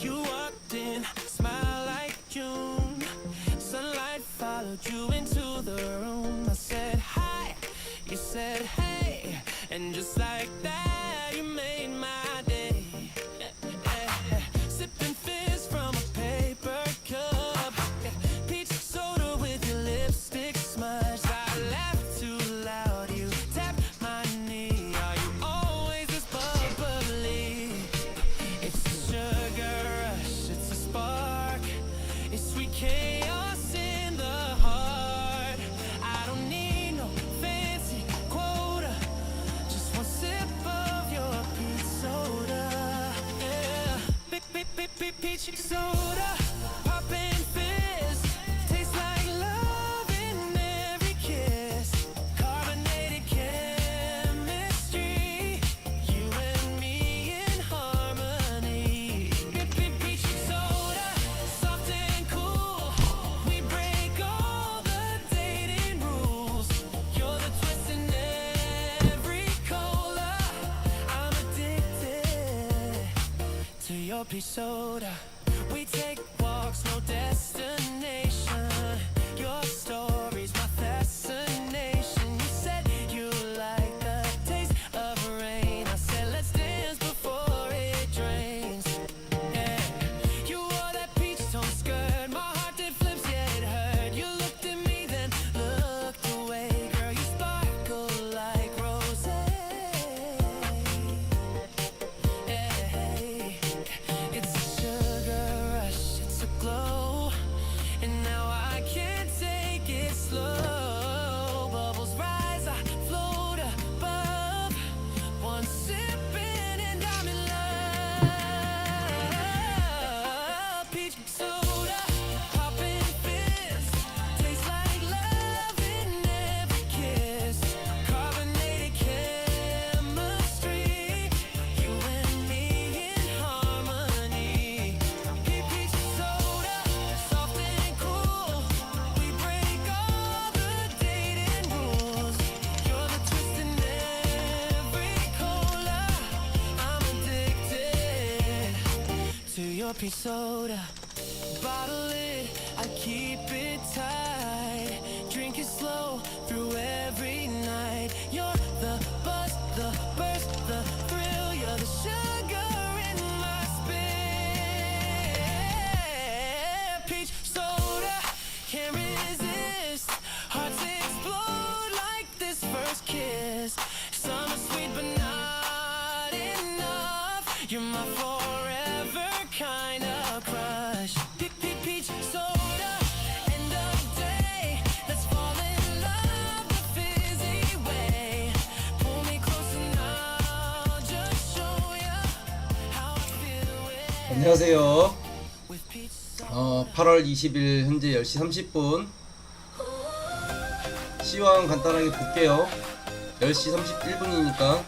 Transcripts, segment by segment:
You walked in, smile like June. Sunlight followed you in. Bitch, soda, popping fizz. Tastes like love in every kiss. Carbonated chemistry. You and me in harmony. Peach soda, soft and cool. We break all the dating rules. You're the twist in every cola. I'm addicted to your peach soda. soda, bottle 안녕하세요. 어, 8월 20일 현재 10시 30분 시황 간단하게 볼게요. 10시 31분이니까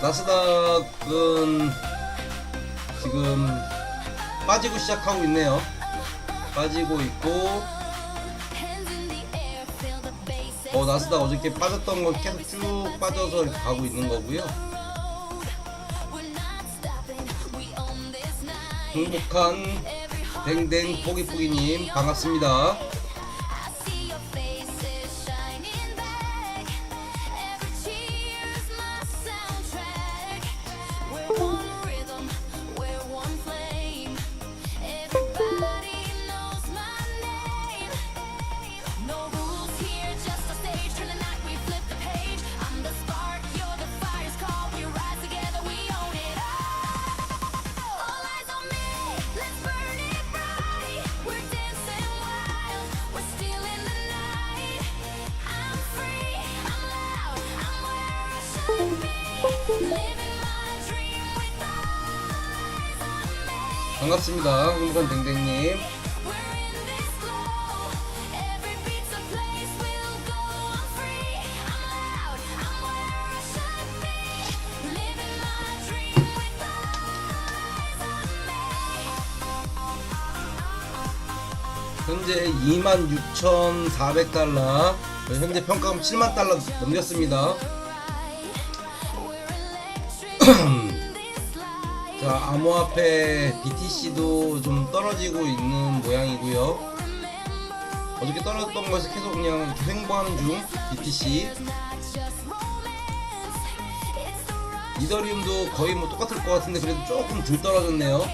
나스닥은 지금 빠지고 시작하고 있네요. 빠지고 있고 어, 나스닥 어저께 빠졌던 거 계속 쭉 빠져서 가고 있는 거고요. 행복한 댕댕 포기포기님 반갑습니다. 반갑습니다. 홍건 댕댕님. 현재 26,400달러 현재 평가금 7만 달러 넘겼습니다 자 암호화폐 BTC도 좀 떨어지고 있는 모양이고요. 어저께 떨어졌던 것이 계속 그냥 횡보하는 중 BTC 이더리움도 거의 뭐 똑같을 것 같은데 그래도 조금 덜 떨어졌네요.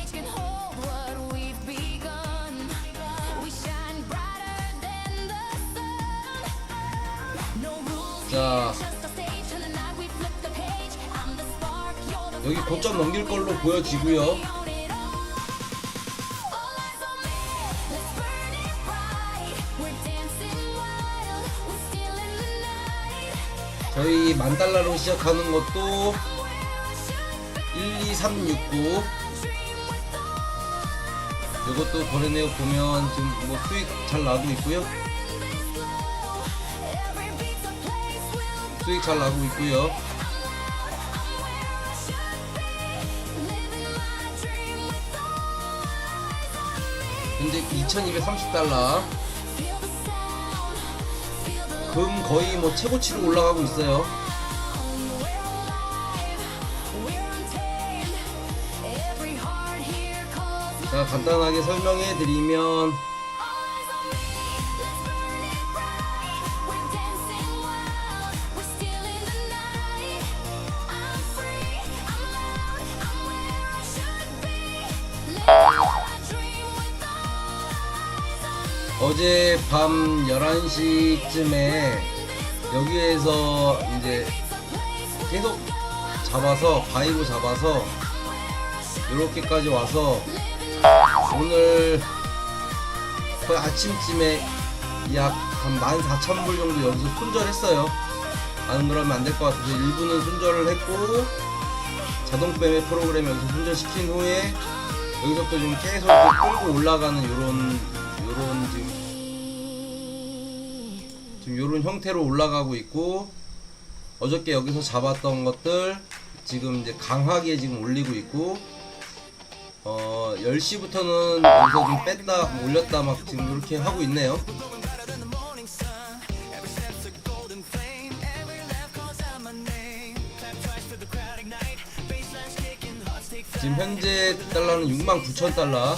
what 여기 고점 넘길 걸로 보여지고요 All eyes on me, let's burn it bright. We're dancing wild, we're stealing the night. 저희 만 달러로 시작하는 것도 12369 이것도 거래 내역 보면 지금 뭐 수익 잘 나고 있고요 수익 잘 나고 있고요 2230달러 Feel the sound, feel the 금 거의 뭐 최고치로 올라가고 있어요 자 간단하게 설명해 드리면 어제 밤 11시쯤에 여기에서 이제 계속 잡아서 바위로 잡아서 이렇게까지 와서 오늘 거의 아침쯤에 약 한 14,000불 정도 여기서 손절했어요. 안 그러면 안 될 것 같아서 일부는 손절을 했고 자동 매매 프로그램 여기서 손절시킨 후에 여기서부터 지금 계속 끌고 올라가는 요런 요런 지금 지금 요런 형태로 올라가고 있고 어저께 여기서 잡았던 것들 지금 이제 강하게 지금 올리고 있고 어 10시부터는 여기서 좀 뺐다 올렸다 막 지금 이렇게 하고 있네요. 지금 현재 달러는 69,000달러.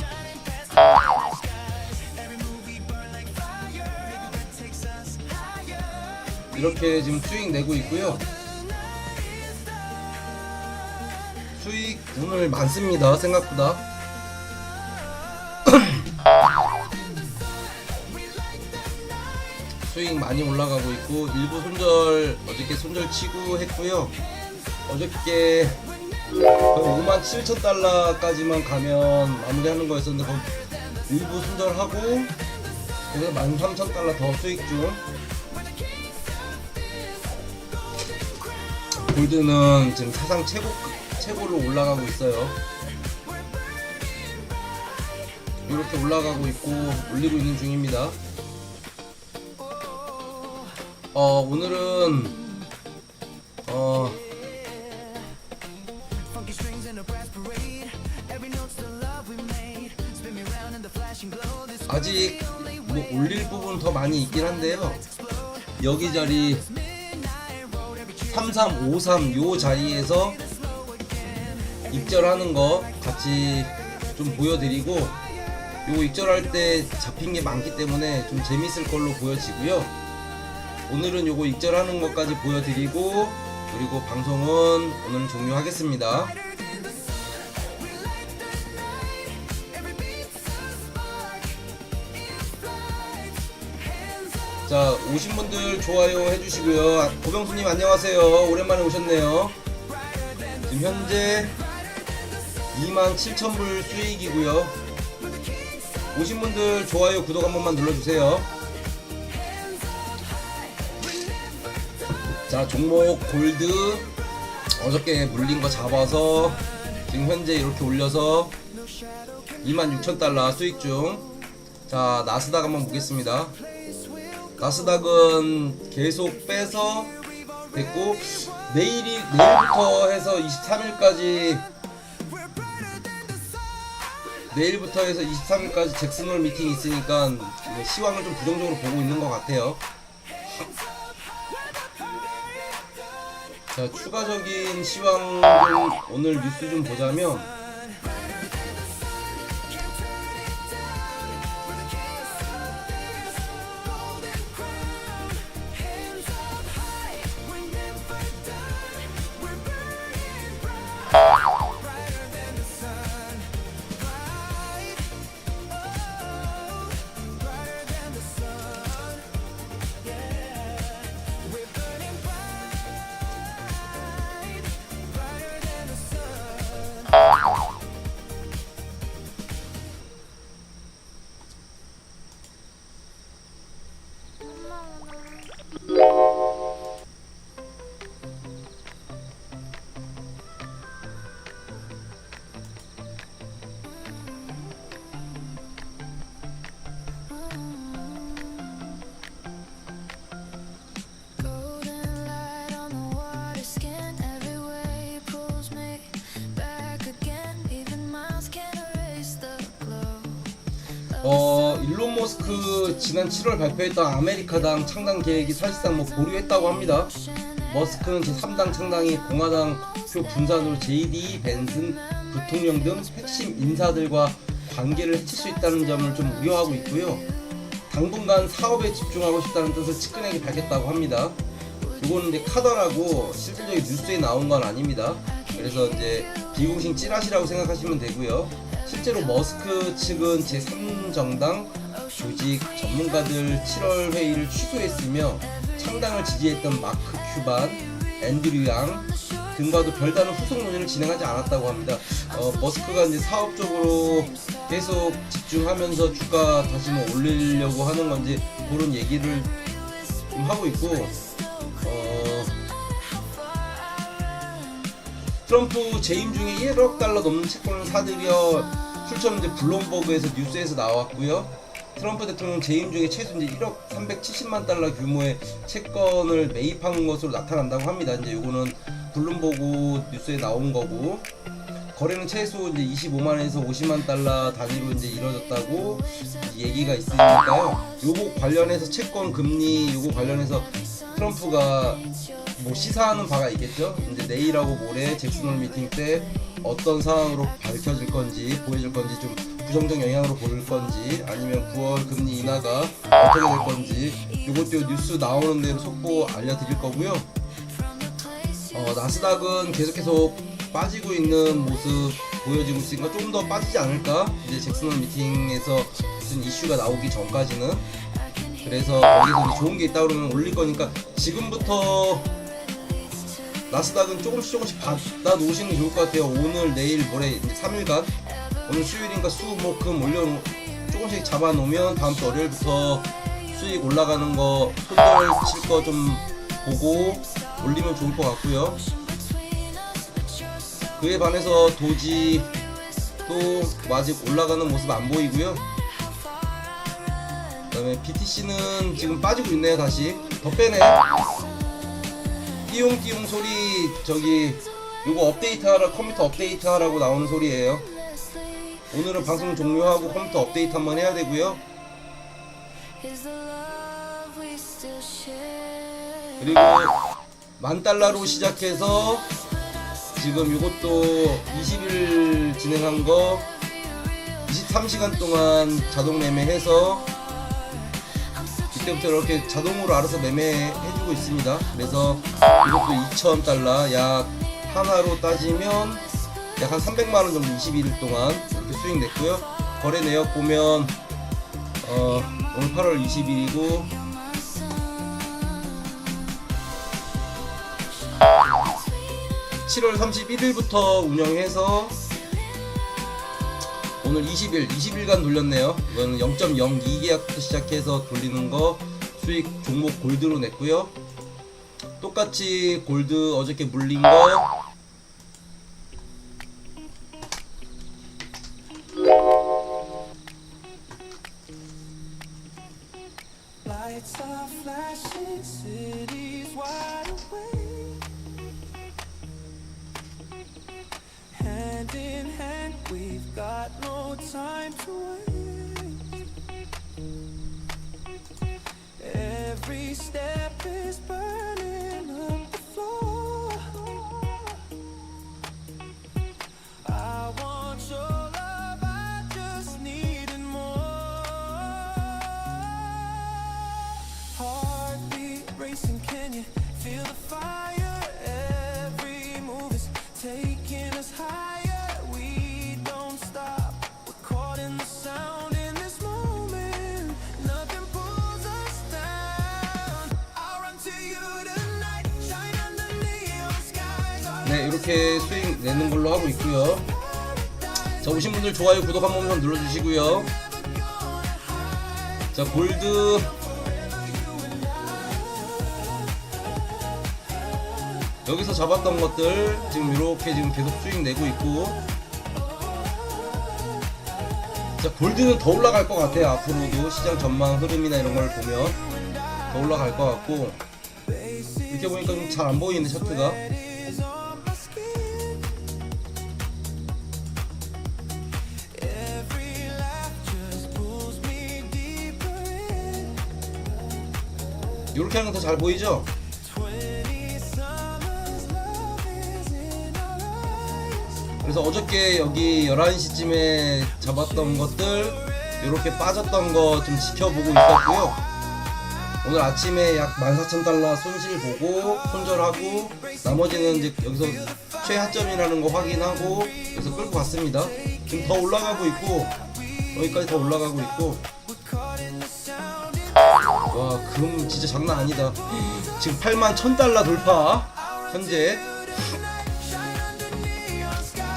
이렇게 지금 수익 내고 있고요. 수익 오늘 많습니다. 생각보다. 수익 많이 올라가고 있고 일부 손절 어저께 손절 치고 했고요. 어저께 거의 5만 7천 달러까지만 가면 마무리하는 거였었는데 일부 손절하고 그래서 1만 3천 달러 더 수익 중. 골드는 지금 사상 최고 최고로 올라가고 있어요. 이렇게 올라가고 있고 올리고 있는 중입니다. 어 오늘은 어 아직 뭐 올릴 부분 더 많이 있긴 한데요. 여기저리 33, 53 요 자리에서 입절하는 거 같이 좀 보여드리고 요 입절할 때 잡힌 게 많기 때문에 좀 재밌을 걸로 보여지고요. 오늘은 요거 입절하는 것까지 보여드리고 그리고 방송은 오늘 종료하겠습니다. 자 오신 분들 좋아요 해주시고요. 아, 고병수님 안녕하세요. 오랜만에 오셨네요. 지금 현재 27,000불 수익이고요. 오신 분들 좋아요 구독 한 번만 눌러주세요. 자 종목 골드 어저께 물린 거 잡아서 지금 현재 이렇게 올려서 26,000달러 수익 중 자 나스닥 한번 보겠습니다 나스닥은 계속 빼서 됐고 내일이 내일부터 해서 23일까지 내일부터 해서 23일까지 잭슨홀 미팅 이 있으니까 네, 시황을 좀 부정적으로 보고 있는 것 같아요. 자, 추가적인 시황 좀 오늘 뉴스 좀 보자면 어 일론 머스크 지난 7월 발표했던 아메리카당 창당 계획이 사실상 뭐 보류했다고 합니다. 머스크는 제3당 창당이 공화당 표 분산으로 JD, 벤슨, 부통령 등 핵심 인사들과 관계를 해칠 수 있다는 점을 좀 우려하고 있고요. 당분간 사업에 집중하고 싶다는 뜻을 측근에게 밝혔다고 합니다. 이거는 이제 카더라고 실질적인 뉴스에 나온 건 아닙니다. 그래서 이제 비공식 찌라시라고 생각하시면 되고요. 실제로 머스크 측은 제3정당 조직 전문가들 7월 회의를 취소했으며 창당을 지지했던 마크 큐반, 앤드류 양 등과도 별다른 후속 논의를 진행하지 않았다고 합니다. 어, 머스크가 이제 사업적으로 계속 집중하면서 주가 다시 뭐 올리려고 하는 건지 그런 얘기를 좀 하고 있고 트럼프 재임 중에 1억 달러 넘는 채권을 사들여 출처는 블룸버그에서 뉴스에서 나왔고요. 트럼프 대통령 재임 중에 최소 이제 1억 370만 달러 규모의 채권을 매입한 것으로 나타난다고 합니다. 이제 요거는 블룸버그 뉴스에 나온 거고 거래는 최소 이제 25만에서 50만 달러 단위로 이제 이루어졌다고 얘기가 있으니까요. 요거 관련해서 채권 금리 요거 관련해서 트럼프가 뭐 시사하는 바가 있겠죠. 이제 내일하고 모레 잭슨홀 미팅 때 어떤 상황으로 밝혀질 건지 보여줄 건지 좀 부정적 영향으로 보일 건지 아니면 9월 금리 인하가 어떻게 될 건지 이것도 뉴스 나오는 대로 속보 알려드릴 거고요. 어, 나스닥은 계속해서 빠지고 있는 모습 보여지고 있으니까 좀더 빠지지 않을까? 이제 잭슨홀 미팅에서 무슨 이슈가 나오기 전까지는 그래서 거기서 좋은 게 있다 그러면 올릴 거니까 지금부터 나스닥은 조금씩 조금씩 받아 놓으시는 게 좋을 것 같아요. 오늘, 내일, 모레 이제 3일간 오늘 수요일인가 수, 목, 금 올려 조금씩 잡아 놓으면 다음 주 월요일부터 수익 올라가는 거 손절 칠 거 좀 보고 올리면 좋을 것 같고요. 그에 반해서 도지 또 아직 올라가는 모습 안 보이고요. 그다음에 BTC는 지금 빠지고 있네요 다시 더 빼네. 띠용띠용 소리 저기 요거 업데이트하라 컴퓨터 업데이트하라고 나오는 소리예요. 오늘은 방송 종료하고 컴퓨터 업데이트 한번 해야 되고요. 그리고 만 달러로 시작해서 지금 이것도 20일 진행한 거 23시간 동안 자동 매매해서 이때부터 이렇게 자동으로 알아서 매매해주고 있습니다. 그래서 이것도 2,000달러 약 하나로 따지면 약 한 300만 원 정도 21일 동안 이렇게 수익 냈고요. 거래 내역 보면 어, 오늘 8월 20일이고 7월 31일부터 운영해서 오늘 20일, 20일간 돌렸네요. 이거는 0.02 계약부터 시작해서 돌리는 거 수익 종목 골드로 냈고요. 똑같이 골드 어저께 물린 거 네 이렇게 수익 내는 걸로 하고 있고요. 자 오신 분들 좋아요 구독 한 번만 눌러주시고요. 자 골드 여기서 잡았던 것들 지금 이렇게 지금 계속 수익 내고 있고 자 골드는 더 올라갈 것 같아요 앞으로도 시장 전망 흐름이나 이런 걸 보면 더 올라갈 것 같고 이렇게 보니까 좀 잘 안 보이는데 차트가. 이렇게 하는 거 더 잘 보이죠? 그래서 어저께 여기 11시쯤에 잡았던 것들 이렇게 빠졌던 거 좀 지켜보고 있었고요. 오늘 아침에 약 14,000달러 손실 보고 손절하고 나머지는 이제 여기서 최하점이라는 거 확인하고 그래서 끌고 갔습니다. 지금 더 올라가고 있고 여기까지 더 올라가고 있고. 와 금 진짜 장난 아니다. 지금 8만 1000달러 돌파 현재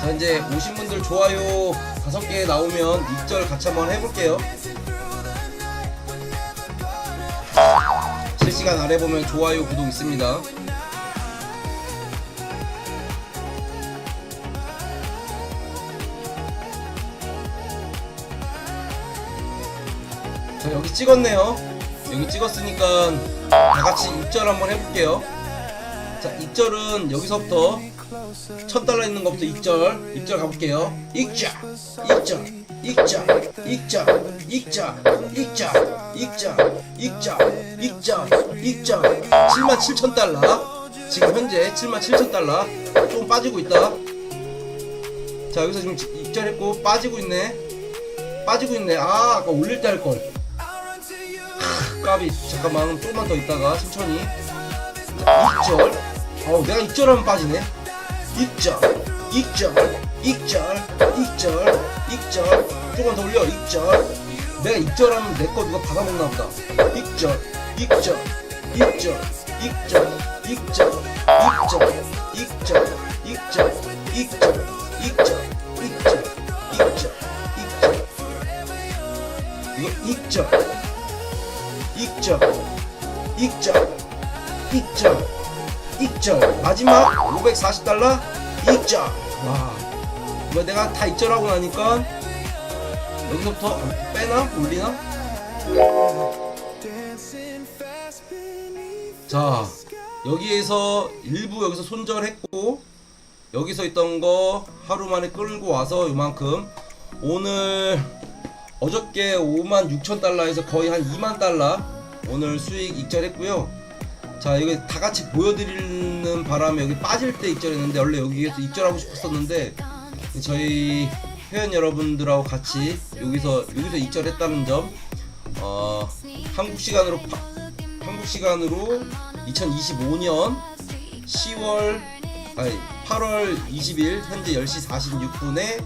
자 이제 오신 분들 좋아요 다섯 개 나오면 입절 같이 한번 해볼게요. 실시간 아래 보면 좋아요 구독 있습니다. 자 여기 찍었네요. 여기 찍었으니까 다같이 입절 한번 해볼게요. 자 입절은 여기서부터 천 달러 있는 것부터 입절 입절 가볼게요 입절 입절 입절 입절 입절 입절 입절 입절 입절 7만 7천 달러 지금 현재 7만 7천 달러 조금 빠지고 있다 자 여기서 지금 입절했고 빠지고 있네 빠지고 있네 아 아까 올릴 때 할걸 까비 잠깐만 조금만 더 있다가 천천히 자, 입절 어우 내가 입절하면 빠지네 입절 입절 입절 입절 입절 조금만 더 올려 입절 내가 입절하면 내 거 누가 받아먹나 보다 입절 입절 입절 입절 입절 입절 입절 입절 입절 입절 입절 입절 이거 입절 입절 입절 입절 입절 마지막 540달러 입절 와 이거 내가 다 입절하고 나니까 여기서부터 빼나? 올리나? 자 여기에서 일부 여기서 손절했고 여기서 있던 거 하루 만에 끌고 와서 요만큼. 오늘 어저께 5만 6천 달러에서 거의 한 2만 달러 오늘 수익 입절했고요 자 이거 다 같이 보여드리는 바람에 여기 빠질 때 입절했는데 원래 여기에서 입절하고 싶었었는데 저희 회원 여러분들하고 같이 여기서 여기서 입절했다는 점 어, 한국 시간으로 파- 한국 시간으로 2025년 10월 아니 8월 20일 현재 10시 46분에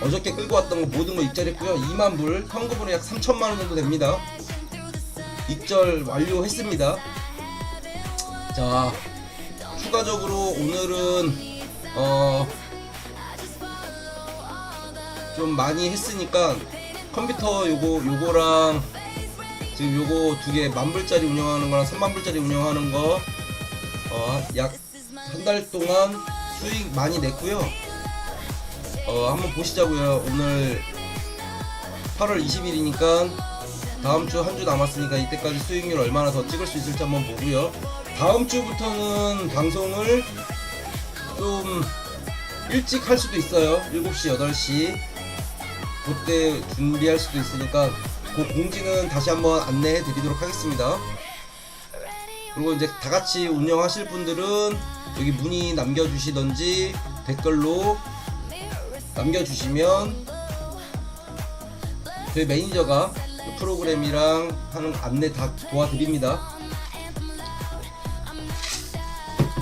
어저께 끌고 왔던 거 모든 거 입절했고요. 2만 불, 현금으로 약 3천만 원 정도 됩니다. 입절 완료했습니다. 자, 추가적으로 오늘은 어, 좀 많이 했으니까 컴퓨터 요거 요거랑 지금 요거 두 개 만불짜리 운영하는 거랑 3만 불짜리 운영하는 거 어, 약 한 달 동안 수익 많이 냈고요. 어, 한번 보시자고요. 오늘 8월 20일이니까 다음 주 한 주 남았으니까 이때까지 수익률 얼마나 더 찍을 수 있을지 한번 보고요. 다음 주부터는 방송을 좀 일찍 할 수도 있어요. 7시 8시. 그때 준비할 수도 있으니까 그 공지는 다시 한번 안내해 드리도록 하겠습니다. 그리고 이제 다 같이 운영하실 분들은 여기 문의 남겨주시던지 댓글로 남겨주시면 저희 매니저가 그 프로그램이랑 하는 안내 다 도와드립니다.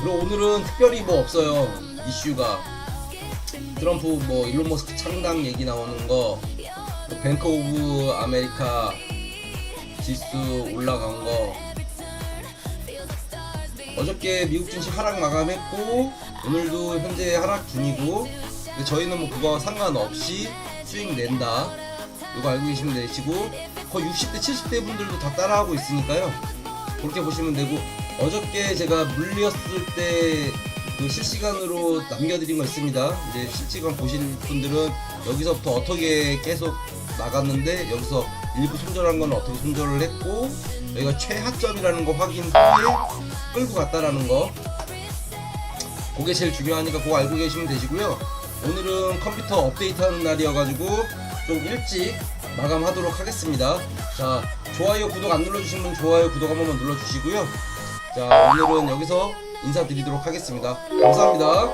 그리고 오늘은 특별히 뭐 없어요. 이슈가. 트럼프 뭐 일론 머스크 창당 얘기 나오는 거, 또 뱅크 오브 아메리카 지수 올라간 거, 어저께 미국 증시 하락 마감했고 오늘도 현재 하락 중이고 저희는 뭐 그거 상관없이 수익 낸다. 이거 알고 계시면 되시고 거의 60대 70대 분들도 다 따라하고 있으니까요. 그렇게 보시면 되고 어저께 제가 물렸을 때 그 실시간으로 남겨드린 거 있습니다. 이제 실시간 보신 분들은 여기서부터 어떻게 계속 나갔는데 여기서 일부 손절한 건 어떻게 손절을 했고 여기가 최하점이라는 거 확인 후에 끌고 갔다라는 거. 그게 제일 중요하니까 그거 알고 계시면 되시고요. 오늘은 컴퓨터 업데이트하는 날이어가지고 좀 일찍 마감하도록 하겠습니다. 자 좋아요 구독 안 눌러주신 분 좋아요 구독 한 번만 눌러주시고요 자 오늘은 여기서 인사드리도록 하겠습니다. 감사합니다